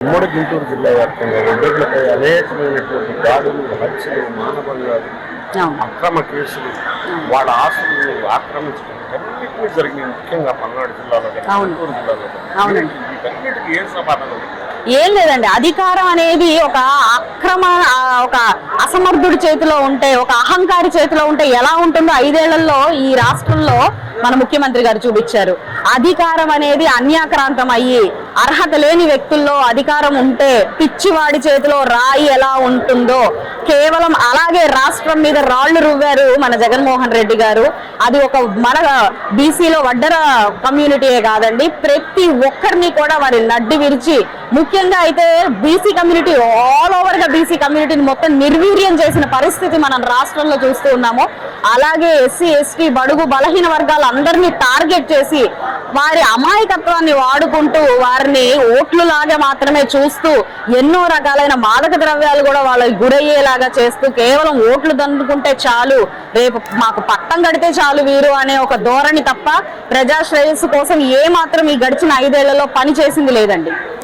ఉమ్మడి గుంటూరు జిల్లా వ్యాప్తంగా రెడ్డిలపై అనేకమైనటువంటి దాడులు హత్యలు మానభంగాలు అక్రమ కేసులు వాళ్ళ ఆస్తులు ఆక్రమించడం అన్నింటినీ జరిగినాయి. ముఖ్యంగా పల్నాడు జిల్లాలో. గుంటూరు జిల్లాలో. వీటన్నిటికీ ఏం సమాధానం ఏం లేదండి. అధికారం అనేది ఒక అక్రమ ఒక అసమర్థుడి చేతిలో ఉంటే ఒక అహంకారి చేతిలో ఉంటే ఎలా ఉంటుందో ఐదేళ్ళలో ఈ రాష్ట్రంలో మన ముఖ్యమంత్రి గారు చూపించారు. అధికారం అనేది అన్యాక్రాంతం అయ్యి అర్హత లేని వ్యక్తుల్లో అధికారం ఉంటే పిచ్చివాడి చేతిలో రాయి ఎలా ఉంటుందో. కేవలం అలాగే రాష్ట్రం మీద రాళ్ళు రువ్వారు మన జగన్మోహన్ రెడ్డి గారు. అది ఒక మన బీసీలో వడ్డర కమ్యూనిటీయే కాదండి. ప్రతి ఒక్కరిని కూడా వారి నడ్డి విరిచి ముఖ్యంగా అయితే బీసీ కమ్యూనిటీ ఆల్ ఓవర్గా బీసీ కమ్యూనిటీని మొత్తం నిర్వీర్యం చేసిన పరిస్థితి మనం రాష్ట్రంలో చూస్తూ ఉన్నాము. అలాగే ఎస్సీ ఎస్టీ బడుగు బలహీన వర్గాలందరినీ టార్గెట్ చేసి వారి అమాయకత్వాన్ని వాడుకుంటూ వారిని ఓట్లు లాగా మాత్రమే చూస్తూ ఎన్నో రకాలైన మాదక ద్రవ్యాలు కూడా వాళ్ళకి గురయ్యేలాగా చేస్తూ కేవలం ఓట్లు దండుకుంటే చాలు రేపు మాకు పట్టం కడితే చాలు వీరు అనే ఒక ధోరణి తప్ప ప్రజా శ్రేయస్సు కోసం ఏ మాత్రం ఈ గడిచిన ఐదేళ్ళలో పని చేసింది లేదండి.